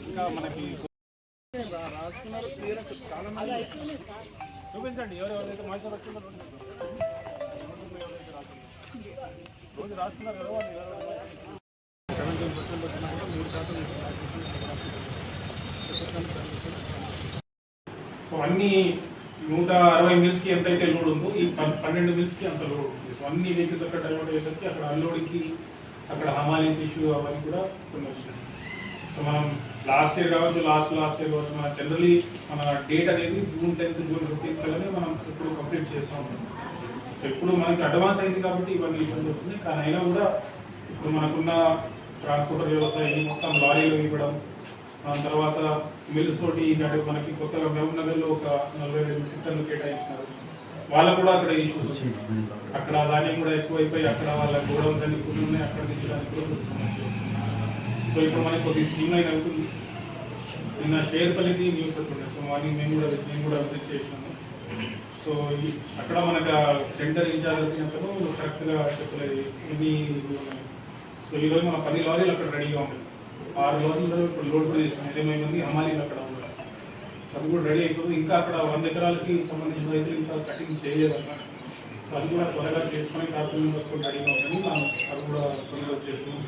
ఇంకా మనకి చూపించండి ఎవరెవరైతే మాస్టర్ కదా సో అన్ని నూట అరవై మిల్స్కి ఎంతైతే లోడ్ ఉందో ఈ పన్నెండు మిల్స్కి అంత లోడ్ ఉంది. సో అన్ని వెహికల్స్ అక్కడ డైవర్ట్ అయ్యేసరికి అక్కడ అన్లోడ్కి అక్కడ హమాలీస్ ఇష్యూ అవన్నీ కూడా కొన్ని వచ్చినాయి. సో మనం లాస్ట్ ఇయర్ కావచ్చు లాస్ట్ లాస్ట్ ఇయర్ కావచ్చు మన జనరలీ మన డేట్ అనేది జూన్ టెన్త్ జూన్ ఫిఫ్టీన్త్ కల్లానే మనం ఇప్పుడు కంప్లీట్ చేస్తూ ఉంటాం ఎప్పుడు మనకి అడ్వాన్స్ అయింది కాబట్టి ఇవన్నీ ఇబ్బంది వస్తుంది కానీ అయినా కూడా ఇప్పుడు మనకున్న ట్రాన్స్పోర్టర్ వ్యవస్థ మొత్తం లారీలు ఇవ్వడం దాని తర్వాత మిల్స్ తోటి అంటే మనకి కొత్తగా మహబూబ్ నగర్లో ఒక నలభై రెండు మెట్రిక్ కేటాయించినారు. వాళ్ళకు కూడా అక్కడ ఇష్యూస్ వచ్చింది అక్కడ ధాన్యం కూడా ఎక్కువైపోయి అక్కడ వాళ్ళ గోడౌన్ అన్ని ఫుల్ ఉన్నాయి. అక్కడ దించడానికి కూడా సమస్య సో ఇప్పుడు మనకి కొద్ది స్కీమ్ అయిన అవుతుంది. నిన్న షేర్పల్లికి న్యూస్ వచ్చింది. సో మార్నింగ్ మేము కూడా మేము కూడా విజిట్ చేసినాము సో అక్కడ మనకు సెంటర్ ఇన్ఛార్జ్ వచ్చినప్పుడు కరెక్ట్గా చెప్పలేదు. ఇవి సో ఈరోజు మన పది లారీలు అక్కడ రెడీగా ఉన్నాయి. ఆరు లారీలు ఇప్పుడు లోడ్ కూడా ఏమైంది ఇరవై మంది హమాలీలు అక్కడ ఉన్నారు. సో అది కూడా రెడీ అయిపోతుంది ఇంకా అక్కడ వంద ఎకరాలకి సంబంధించిన రైతులు ఇంకా కటింగ్ చేయలేదు అక్కడ సో అది కూడా త్వరగా చేసుకొని కార్పొరేట్ వరకు రెడీగా ఉందని మనం అది కూడా తొందరగా చేసుకుని